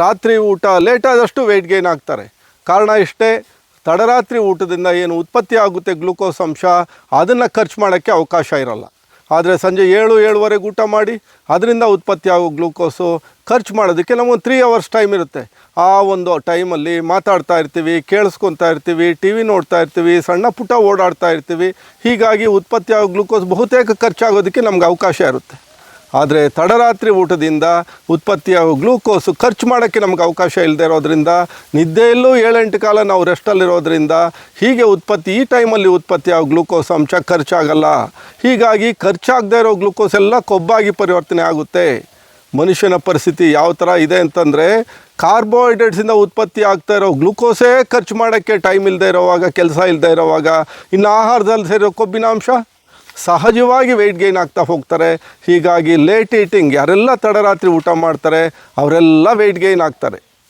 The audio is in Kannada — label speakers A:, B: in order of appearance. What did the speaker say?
A: ರಾತ್ರಿ ಊಟ ಲೇಟಾದಷ್ಟು ವೆಯ್ಟ್ ಗೇನ್ ಆಗ್ತಾರೆ. ಕಾರಣ ಇಷ್ಟೇ, ತಡರಾತ್ರಿ ಊಟದಿಂದ ಏನು ಉತ್ಪತ್ತಿ ಆಗುತ್ತೆ ಗ್ಲೂಕೋಸ್ ಅಂಶ, ಅದನ್ನು ಖರ್ಚು ಮಾಡೋಕ್ಕೆ ಅವಕಾಶ ಇರಲ್ಲ. ಆದರೆ ಸಂಜೆ ಏಳು, ಏಳುವರೆಗೆ ಊಟ ಮಾಡಿ, ಅದರಿಂದ ಉತ್ಪತ್ತಿ ಆಗೋ ಗ್ಲೂಕೋಸು ಖರ್ಚು ಮಾಡೋದಕ್ಕೆ ನಮಗೊಂದು ತ್ರೀ ಅವರ್ಸ್ ಟೈಮ್ ಇರುತ್ತೆ. ಆ ಒಂದು ಟೈಮಲ್ಲಿ ಮಾತಾಡ್ತಾ ಇರ್ತೀವಿ, ಕೇಳಿಸ್ಕೊತಾ ಇರ್ತೀವಿ ಟಿ ವಿ ನೋಡ್ತಾ ಇರ್ತೀವಿ, ಸಣ್ಣ ಪುಟ್ಟ ಓಡಾಡ್ತಾ ಇರ್ತೀವಿ. ಹೀಗಾಗಿ ಉತ್ಪತ್ತಿ ಆಗೋ ಗ್ಲೂಕೋಸ್ ಬಹುತೇಕ ಖರ್ಚಾಗೋದಕ್ಕೆ ನಮ್ಗೆ ಅವಕಾಶ ಇರುತ್ತೆ. ಆದರೆ ತಡರಾತ್ರಿ ಊಟದಿಂದ ಉತ್ಪತ್ತಿಯಾಗೋ ಗ್ಲೂಕೋಸು ಖರ್ಚು ಮಾಡೋಕ್ಕೆ ನಮಗೆ ಅವಕಾಶ ಇಲ್ಲದೆ ಇರೋದ್ರಿಂದ ನಿದ್ದೆಯಲ್ಲೂ ಏಳೆಂಟು ಕಾಲ ನಾವು ರೆಸ್ಟಲ್ಲಿರೋದ್ರಿಂದ ಹೀಗೆ ಉತ್ಪತ್ತಿ, ಈ ಟೈಮಲ್ಲಿ ಉತ್ಪತ್ತಿಯಾಗೋ ಗ್ಲೂಕೋಸ್ ಅಂಶ ಖರ್ಚಾಗಲ್ಲ. ಹೀಗಾಗಿ ಖರ್ಚಾಗದೇ ಇರೋ ಗ್ಲೂಕೋಸ್ ಎಲ್ಲ ಕೊಬ್ಬಾಗಿ ಪರಿವರ್ತನೆ ಆಗುತ್ತೆ. ಮನುಷ್ಯನ ಪರಿಸ್ಥಿತಿ ಯಾವ ಥರ ಇದೆ ಅಂತಂದರೆ ಕಾರ್ಬೋಹೈಡ್ರೇಟ್ಸಿಂದ ಉತ್ಪತ್ತಿ ಆಗ್ತಾ ಇರೋ ಗ್ಲೂಕೋಸೇ ಖರ್ಚು ಮಾಡೋಕ್ಕೆ ಟೈಮ್ ಇಲ್ಲದೆ ಇರೋವಾಗ, ಕೆಲಸ ಇಲ್ಲದೆ ಇರೋವಾಗ, ಇನ್ನು ಆಹಾರದಲ್ಲಿ ಸೇರೋ ಕೊಬ್ಬಿನಾಂಶ ಸಹಜವಾಗಿ ವೆಯ್ಟ್ ಗೈನ್ ಆಗ್ತಾ ಹೋಗ್ತಾರೆ. ಹೀಗಾಗಿ ಲೇಟ್ ಈಟಿಂಗ್ ಯಾರೆಲ್ಲ ತಡರಾತ್ರಿ ಊಟ ಮಾಡ್ತಾರೆ, ಅವರೆಲ್ಲ ವೆಯ್ಟ್ ಗೈನ್ ಆಗ್ತಾರೆ.